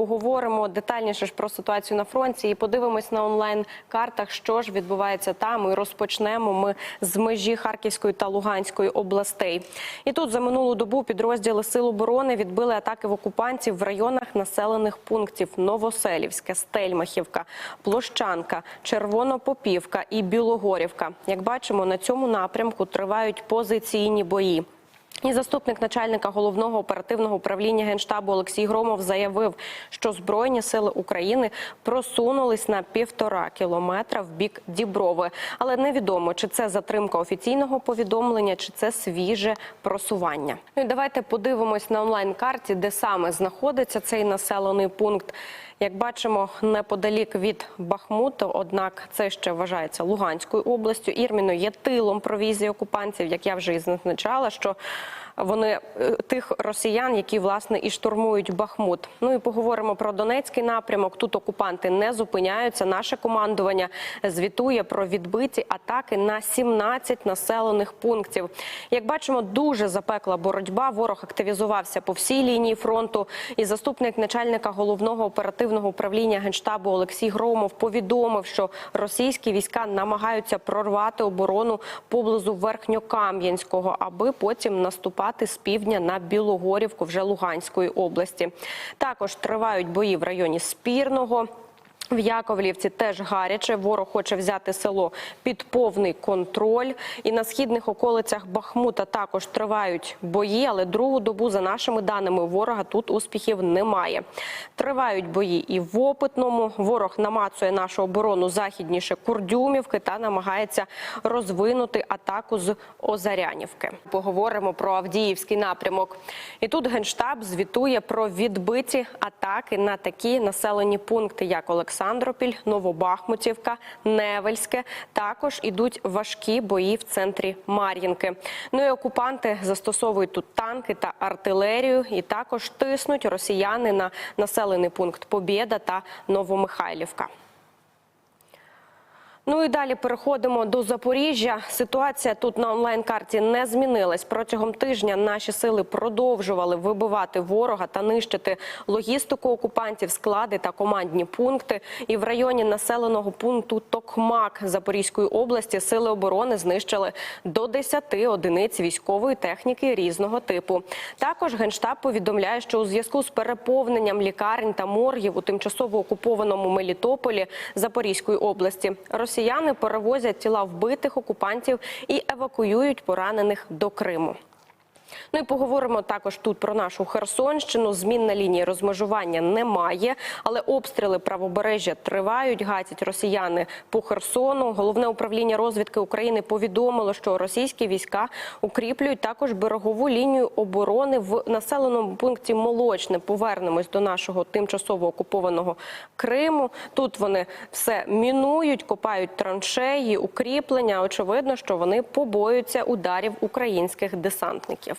поговоримо детальніше ж про ситуацію на фронті і подивимось на онлайн картах, що ж відбувається там. І розпочнемо ми з межі Харківської та Луганської областей. І тут за минулу добу підрозділи Сил оборони відбили атаки в окупантів в районах населених пунктів Новоселівське, Стельмахівка, Площанка, Червонопопівка і Білогорівка. Як бачимо, на цьому напрямку тривають позиційні бої. І заступник начальника головного оперативного управління генштабу Олексій Громов заявив, що збройні сили України просунулись на півтора кілометра в бік Діброви, але невідомо, чи це затримка офіційного повідомлення, чи це свіже просування. Ну і давайте подивимось на онлайн-карті, де саме знаходиться цей населений пункт. Як бачимо, неподалік від Бахмуту, однак це ще вважається Луганською областю. Ірміно є тилом провізії окупантів, як я вже і зазначала, що вони е, тих росіян, які власне і штурмують Бахмут. Ну і поговоримо про Донецький напрямок. Тут окупанти не зупиняються. Наше командування звітує про відбиті атаки на 17 населених пунктів. Як бачимо, дуже запекла боротьба. Ворог активізувався по всій лінії фронту. І заступник начальника головного оперативного управління генштабу Олексій Громов повідомив, що російські війська намагаються прорвати оборону поблизу Верхньокам'янського, аби потім наступати з півдня на Білогорівку вже Луганської області. Також тривають бої в районі Спірного. В Яковлівці теж гаряче. Ворог хоче взяти село під повний контроль. І на східних околицях Бахмута також тривають бої, але другу добу, за нашими даними, ворога тут успіхів немає. Тривають бої і в опитному. Ворог намацує нашу оборону західніше Курдюмівки та намагається розвинути атаку з Озарянівки. Поговоримо про Авдіївський напрямок. І тут генштаб звітує про відбиті атаки на такі населені пункти, як Олександропіль, Новобахмутівка, Невельське. Також ідуть важкі бої в центрі Мар'їнки. Ну і окупанти застосовують тут танки та артилерію, і також тиснуть росіяни на населений пункт Побєда та Новомихайлівка. Ну і далі переходимо до Запоріжжя. Ситуація тут на онлайн-карті не змінилась. Протягом тижня наші сили продовжували вибивати ворога та нищити логістику окупантів, склади та командні пункти. І в районі населеного пункту Токмак Запорізької області сили оборони знищили до 10 одиниць військової техніки різного типу. Також генштаб повідомляє, що у зв'язку з переповненням лікарень та моргів у тимчасово окупованому Мелітополі Запорізької області росіяни перевозять тіла вбитих окупантів і евакуюють поранених до Криму. Ну і поговоримо також тут про нашу Херсонщину. Змін на лінії розмежування немає, але обстріли правобережжя тривають. Гатять росіяни по Херсону. Головне управління розвідки України повідомило, що російські війська укріплюють також берегову лінію оборони в населеному пункті Молочне. Повернемось до нашого тимчасово окупованого Криму. Тут вони все мінують, копають траншеї, укріплення. Очевидно, що вони побоюються ударів українських десантників.